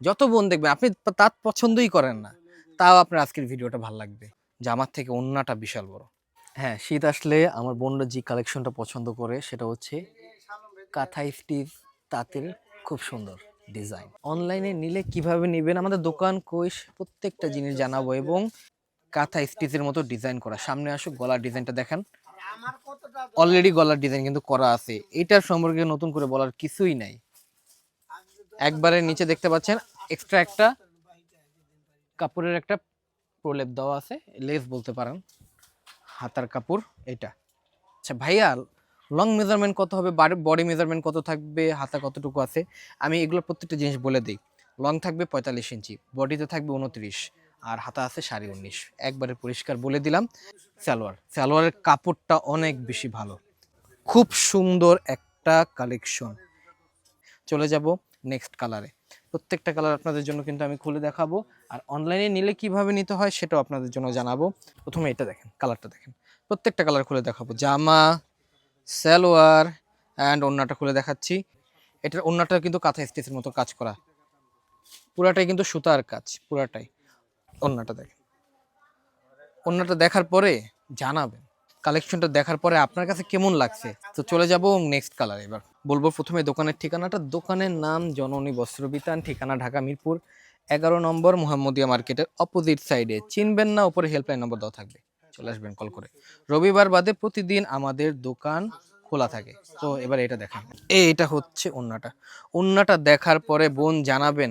যত বোন দেখবেন, আপনি তার পছন্দই করেন না। তাও আপনার আজকের ভিডিওটা ভালো লাগবে। জামার থেকে অন্যটা বিশাল বড়। হ্যাঁ শীত আসলে আমার বোনরা যে কালেকশনটা পছন্দ করে, সেটা হচ্ছে কাঁথা স্টিচ, তাঁতের খুব সুন্দর ডিজাইন অনলাইনে নিলে কীভাবে নেবেন? আমাদের দোকান কোষ প্রত্যেকটা জিনিস জানাব এবং কাঁথা স্টিচের মতো ডিজাইন করা। সামনে আসুক গলার ডিজাইনটা দেখেন। অলরেডি গলার ডিজাইন কিন্তু করা আছে। এটার সম্পর্কে নতুন করে বলার কিছুই নাই। একবারে নিচে দেখতে পাচ্ছেন এক্সট্রা একটা কাপড়ের একটা প্রলেপ দেওয়া আছে লেস বলতে পারেন, হাতার কাপড় এটা। আচ্ছা ভাইয়া লং মেজারমেন্ট কত হবে বডি মেজারমেন্ট কত থাকবে, হাতা কতটুকু আছে? আমি এগুলো প্রত্যেকটা জিনিস বলে দিই। লং থাকবে পঁয়তাল্লিশ ইঞ্চি বডিতে থাকবে উনত্রিশ, আর হাতা আছে সাড়ে উনিশ। একবারে পরিষ্কার বলে দিলাম, সালোয়ার। সালোয়ারের কাপড়টা অনেক বেশি ভালো। খুব সুন্দর একটা কালেকশন চলে যাব নেক্সট কালারে প্রত্যেকটা কালার আপনাদের জন্য কিন্তু আমি খুলে দেখাবো। আর অনলাইনে নিলে কীভাবে নিতে হয় সেটাও আপনাদের জন্য জানাব। প্রথমে এটা দেখেন কালারটা দেখেন। প্রত্যেকটা কালার খুলে দেখাবো। জামা, সালোয়ার অ্যান্ড ওন্নাটা খুলে দেখাচ্ছি। এটার ওন্নাটা কিন্তু কাঁথা স্টিচের মতো কাজ করা। পুরাটাই কিন্তু সুতার কাজ, পুরাটাই। ওন্নাটা দেখেন। ওন্নাটা দেখার পরে জানাবেন। কালেকশনটা দেখার পরে আপনার কাছে কেমন লাগছে? তো চলে যাব নেক্সট কালার এবার বলব প্রথমে দোকানের ঠিকানাটা। দোকানের নাম জননী বস্ত্রবিতান, ঠিকানা ঢাকা মিরপুর, এগারো নম্বর মোহাম্মদিয়া মার্কেটের অপোজিট সাইডে চিনবেন না, উপরে হেল্পলাইন নম্বর দেওয়া থাকবে। চলে আসবেন কল করে। রবিবার বাদে প্রতিদিন আমাদের দোকান খোলা থাকে। তো এবার এটা দেখান। এটা হচ্ছে ওন্নাটা। ওন্নাটা দেখার পরে বোন জানাবেন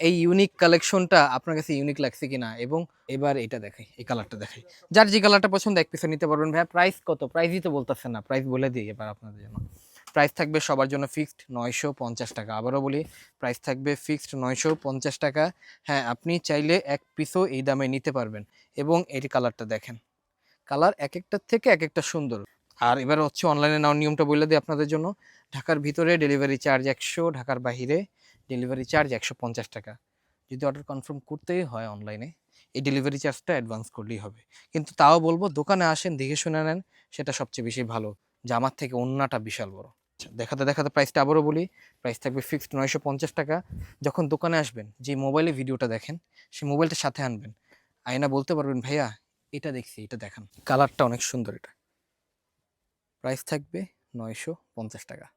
এই ইউনিক কালেকশনটা আপনার কাছে ইউনিক লাগছে কিনা? এবং এবার এটা দেখাই, এই কালারটা দেখাই। যার যে কালারটা পছন্দ, এক পিসে নিতে পারবেন। ভাইয়া প্রাইস কত? প্রাইসই তো বলতেছেন না। প্রাইস বলে দিই এবার আপনাদের জন্য। প্রাইস থাকবে সবার জন্য ফিক্সড নয়শো পঞ্চাশ টাকা। আবারও বলি প্রাইস থাকবে ফিক্সড নয়শো পঞ্চাশ টাকা। হ্যাঁ আপনি চাইলে এক পিসও এই দামে নিতে পারবেন। এবং এই কালারটা দেখেন। কালার এক একটার থেকে এক একটা সুন্দর। আর এবার হচ্ছে অনলাইনে নেওয়ার নিয়মটা বলে দিই আপনাদের জন্য। ঢাকার ভিতরে ডেলিভারি চার্জ একশো, ঢাকার বাইরে ডেলিভারি চার্জ একশো পঞ্চাশ টাকা। যদি অর্ডার কনফার্ম করতেই হয় অনলাইনে এই ডেলিভারি চার্জটা অ্যাডভান্স করলেই হবে। কিন্তু তাও বলব দোকানে আসেন দেখে শুনে নেন সেটা সবচেয়ে বেশি ভালো। জামার থেকে অন্যটা বিশাল বড়। আচ্ছা, দেখাতে দেখাতে প্রাইসটা আবারও বলি। প্রাইস থাকবে ফিক্সড নয়শো পঞ্চাশ টাকা। যখন দোকানে আসবেন যে মোবাইলে ভিডিওটা দেখেন সেই মোবাইলটা সাথে আনবেন। আয়না বলতে পারবেন ভাইয়া এটা দেখছি এটা দেখান। কালারটা অনেক সুন্দর এটা। প্রাইস থাকবে নয়শো পঞ্চাশ টাকা।